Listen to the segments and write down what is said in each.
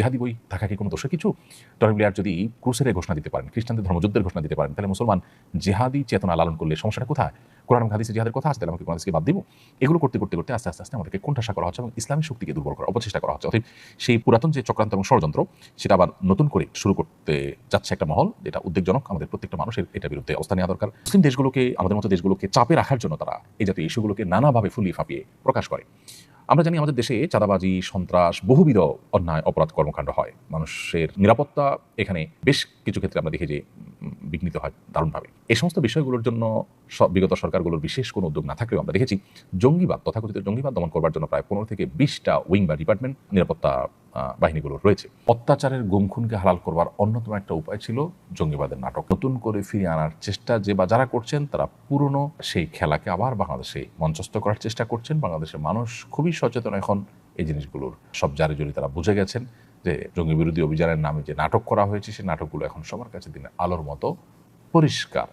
জেহাদি বই, থাকা কি কোনো দোষের কিছু? টনি ব্লেয়ার যদি ক্রুসের ঘোষণা দিতে পারেন, খ্রিস্টানদের ধর্মযুদ্ধের ঘোষণা দিতে পারেন, তাহলে মুসলমান জেহাদি চেতনা লালন করলে সমস্যাটা কোথায়? কোরআন হাদিসে জেহাদের কথা তাহলে আমাকে কোরআন বাদ দিব। এগুলো করতে করতে করতে আস্তে আস্তে আস্তে আমাদেরকে কোণঠাসা করা হচ্ছে এবং ইসলামী শক্তিকে দুর্বল করা অপচেষ্টা করা হচ্ছে। অতএব সেই পুরাতন যে চক্রান্ত এবং ষড়যন্ত্র, সেটা আবার নতুন করে শুরু করতে যাচ্ছে একটা মহল, যেটা উদ্বেগজনক, আমাদের প্রত্যেকটা মানুষের এটার বিরুদ্ধে অবস্থান নেওয়া দরকার। মুসলিম দেশগুলোকে, আমাদের মতো দেশগুলোকে চাপে রাখার জন্য তারা এই জাতীয় ইস্যুগুলোকে নানাভাবে ফুলিয়ে ফাঁপিয়ে প্রকাশ করে। আমরা জানি আমাদের দেশে চাঁদাবাজি, সন্ত্রাস বহুবিধ অন্যায় অপরাধ কর্মকাণ্ড হয়। মানুষের নিরাপত্তা এখানে বেশ কিছু ক্ষেত্রে আমরা দেখি যে বিঘ্নিত হয় দারুণভাবে। এই সমস্ত বিষয়গুলোর জন্য বিগত সরকারগুলোর বিশেষ কোনো উদ্যোগ না থাকলেও আমরা দেখেছি জঙ্গিবাদ, তথাকথিত জঙ্গিবাদ দমন করবার জন্য প্রায় পনেরো থেকে বিশটা উইং বা ডিপার্টমেন্ট নিরাপত্তা বাহিনীগুলো রয়েছে। অত্যাচারের গুমখুনকে হালাল করবার অন্যতম একটা উপায় ছিল জঙ্গিবাদের নাটক। নতুন করে ফিরিয়ে আনার চেষ্টা যে বা যারা করছেন, তারা পুরনো সেই খেলাকে আবার বাংলাদেশে মঞ্চস্থ করার চেষ্টা করছেন। বাংলাদেশের মানুষ খুবই সচেতন এখন এই জিনিসগুলোর। সব জারি জড়ি তারা বুঝে গেছেন। যে জঙ্গি বিরোধী অভিযানের নামে যে নাটক করা হয়েছে সেই নাটকগুলো এখন সবার কাছে দিনে আলোর মতো পরিষ্কার।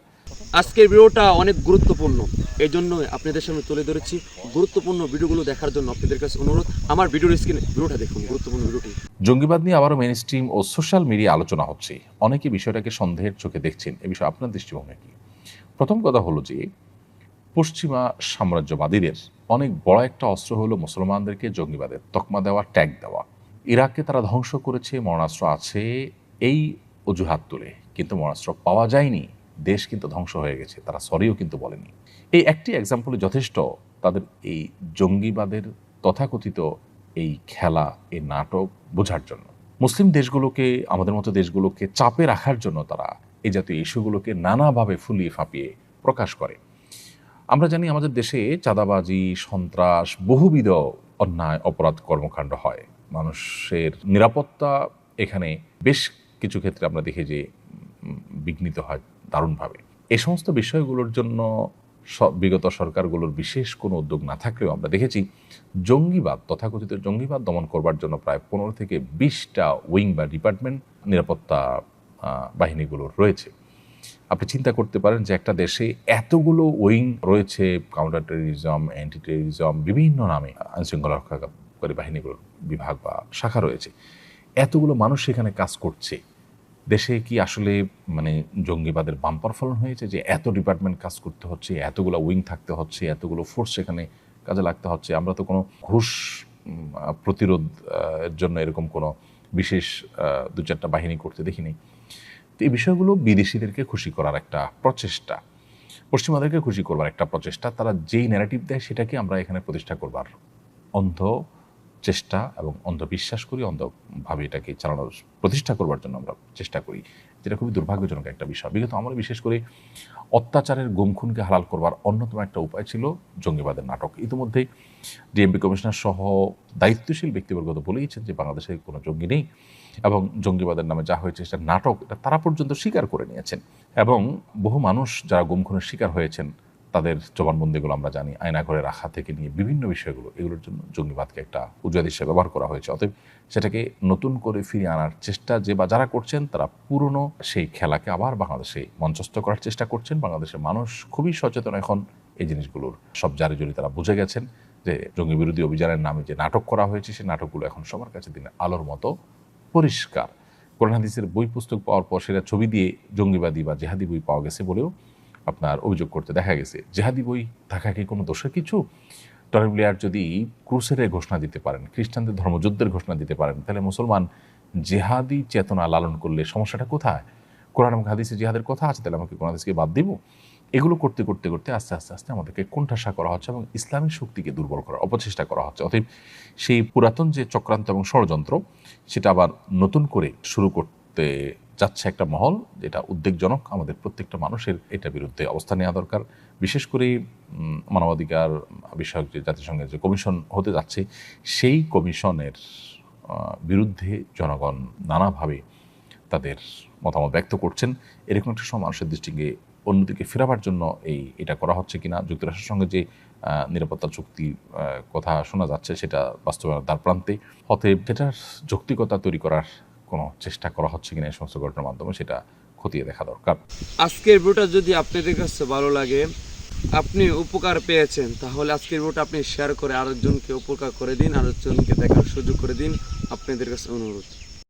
আজকের ভিডিওটা অনেক গুরুত্বপূর্ণ। এই জন্য আপনাদের সামনে তুলে ধরেছি গুরুত্বপূর্ণ ভিডিওগুলো দেখার জন্য আপনাদের কাছে অনুরোধ। আমার ভিডিওর স্ক্রিনে ভিডিওটা দেখুন গুরুত্বপূর্ণ ভিডিওটি। জঙ্গিবাদ নিয়ে আবারও মেন স্ট্রিম ও সোশ্যাল মিডিয়া আলোচনা হচ্ছে। অনেকে বিষয়টাকে সন্দেহের চোখে দেখছেন। এ বিষয়ে আপনার দৃষ্টিভঙ্গি কি? প্রথম কথা হলো যে পশ্চিমা সাম্রাজ্যবাদীদের অনেক বড় একটা অস্ত্র হলো মুসলমানদেরকে জঙ্গিবাদের তকমা দেওয়া ট্যাগ দেওয়া। ইরাককে তারা ধ্বংস করেছে, মরণাস্ত্র আছে এই অজুহাত তুলে। কিন্তু মরণাস্ত্র পাওয়া যায়নি, দেশ কিন্তু ধ্বংস হয়ে গেছে, তারা সরিও কিন্তু বলেনি। এই একটি এক্সাম্পলে যথেষ্ট, তাদের এই জঙ্গিবাদের তথাকথিত এই খেলা, এই নাটক বোঝার জন্য। মুসলিম দেশগুলোকে, আমাদের মতো দেশগুলোকে চাপে রাখার জন্য তারা এই জাতীয় ইস্যুগুলোকে নানাভাবে ফুলিয়ে ফাঁপিয়ে প্রকাশ করে। আমরা জানি আমাদের দেশে চাঁদাবাজি, সন্ত্রাস বহুবিধ অন্যায়, অপরাধ কর্মকাণ্ড হয়। মানুষের নিরাপত্তা এখানে বেশ কিছু ক্ষেত্রে আমরা দেখি যে বিঘ্নিত হয় দারুণভাবে। এ সমস্ত বিষয়গুলোর জন্য বিগত সরকারগুলোর বিশেষ কোনো উদ্যোগ না থাকলেও আমরা দেখেছি, জঙ্গিবাদ, তথাকথিত জঙ্গিবাদ দমন করবার জন্য প্রায় পনেরো থেকে বিশটা উইং বা ডিপার্টমেন্ট নিরাপত্তা বাহিনীগুলোর রয়েছে। আপনি চিন্তা করতে পারেন যে একটা দেশে এতগুলো উইং রয়েছে, কাউন্টার টেরিজম অ্যান্টি টেরিজম বিভিন্ন নামে আইনশৃঙ্খলা রক্ষাকারী বাহিনীগুলোর বিভাগ বা শাখা রয়েছে। এতগুলো মানুষ সেখানে কাজ করছে। দেশে কি আসলে মানে জঙ্গিবাদের বাম্পার ফলন হয়েছে যে এত ডিপার্টমেন্ট কাজ করতে হচ্ছে, এতগুলো উইং থাকতে হচ্ছে, এতগুলো ফোর্স সেখানে কাজে লাগতে হচ্ছে? আমরা তো কোনো ঘুষ প্রতিরোধ জন্য এরকম কোনো বিশেষ দু চারটা বাহিনী করতে দেখিনি। তো এই বিষয়গুলো বিদেশিদেরকে খুশি করার একটা প্রচেষ্টা, পশ্চিমাদেরকে খুশি করবার একটা প্রচেষ্টা, তারা যেই ন্যারেটিভ দেয় সেটাকে আমরা এখানে প্রতিষ্ঠা করবার অন্ধ চেষ্টা এবং অন্ধ বিশ্বাস করি, অন্ধভাবে এটাকে চালানোর প্রতিষ্ঠা করবার জন্য আমরা চেষ্টা করি। যেটা খুবই দুর্ভাগ্যজনক একটা বিষয়। বিগত আমরা বিশেষ করে অত্যাচারের গুমখুনকে হালাল করবার অন্যতম একটা উপায় ছিল জঙ্গিবাদের নাটক। ইতিমধ্যে ডিএমপি কমিশনার সহ দায়িত্বশীল ব্যক্তিবর্গ তো বলেইছেন যে বাংলাদেশে কোনো জঙ্গি নেই এবং জঙ্গিবাদের নামে যা হয়েছে সেটা নাটক, এটা তারা পর্যন্ত স্বীকার করে নিয়েছেন। এবং বহু মানুষ যারা গুমখুনের শিকার হয়েছেন তাদের জবানবন্দিগুলো আমরা জানি, আয়না ঘরে রাখা থেকে নিয়ে বিভিন্ন বিষয়গুলো, এগুলোর জন্য জঙ্গিবাদকে একটা উজাদ হিসেবে ব্যবহার করা হয়েছে। অতএব সেটাকে নতুন করে ফিরিয়ে আনার চেষ্টা যে বা যারা করছেন, তারা পুরনো সেই খেলাকে আবার বাংলাদেশে মঞ্চস্থ করার চেষ্টা করছেন। বাংলাদেশের মানুষ খুবই সচেতন এখন এই জিনিসগুলোর। সব জারি জড়ি তারা বুঝে গেছেন যে জঙ্গি বিরোধী অভিযানের নামে যে নাটক করা হয়েছে, সেই নাটকগুলো এখন সবার কাছে দিনে আলোর মতো পরিষ্কার। কোরআন হাদিসের বই পুস্তক পাওয়ার পর সেটা ছবি দিয়ে জঙ্গিবাদী বা জেহাদি বই পাওয়া গেছে বলেও আপনার অভিযোগ করতে দেখা গেছে। জেহাদি বই থাকা কি কোনো দোষের কিছু? টনি ব্লেয়ার যদি ক্রুসের ঘোষণা দিতে পারেন, খ্রিস্টানদের ধর্মযুদ্ধের ঘোষণা দিতে পারেন, তাহলে মুসলমান জেহাদি চেতনা লালন করলে সমস্যাটা কোথায়? কোরআন এবং হাদিসে জেহাদের কথা আছে, তাহলে আমাকে কোরআন হাদিসকে বাদ দিব? এগুলো করতে করতে করতে আস্তে আস্তে আস্তে আমাদেরকে কোণঠাসা করা হচ্ছে এবং ইসলামী শক্তিকে দুর্বল করার অপচেষ্টা করা হচ্ছে। অতএব সেই পুরাতন যে চক্রান্ত এবং ষড়যন্ত্র, সেটা আবার নতুন করে শুরু করতে যাচ্ছে একটা মহল যেটা উদ্বেগজনক আমাদের প্রত্যেকটা মানুষের এটা বিরুদ্ধে অবস্থান নেওয়া দরকার। বিশেষ করে মানবাধিকার বিষয়ক যে জাতিসংঘের যে কমিশন হতে যাচ্ছে সেই কমিশনের বিরুদ্ধে জনগণ নানাভাবে তাদের মতামত ব্যক্ত করছেন। এরকম একটা সময় মানুষের দৃষ্টিকে অন্যদিকে ফেরাবার জন্য এই এটা করা হচ্ছে কিনা যুক্তরাষ্ট্রের সঙ্গে যে নিরাপত্তা চুক্তির আহ, কথা শোনা যাচ্ছে সেটা বাস্তবায়নের দ্বার প্রান্তে। অতএব সেটার যৌক্তিকতা তৈরি করার কোনো চেষ্টা করা হচ্ছে কিনা এই সমস্ত ঘটনার মাধ্যমে সেটা খতিয়ে দেখা দরকার। আজকের ভিডিওটা যদি আপনাদের কাছে ভালো লাগে, আপনি উপকার পেয়েছেন, তাহলে আজকের ভিডিওটা আপনি শেয়ার করে আরেকজনকে উপকার করে দিন, আরেকজনকে দেখার সুযোগ করে দিন। আপনাদের কাছে অনুরোধ।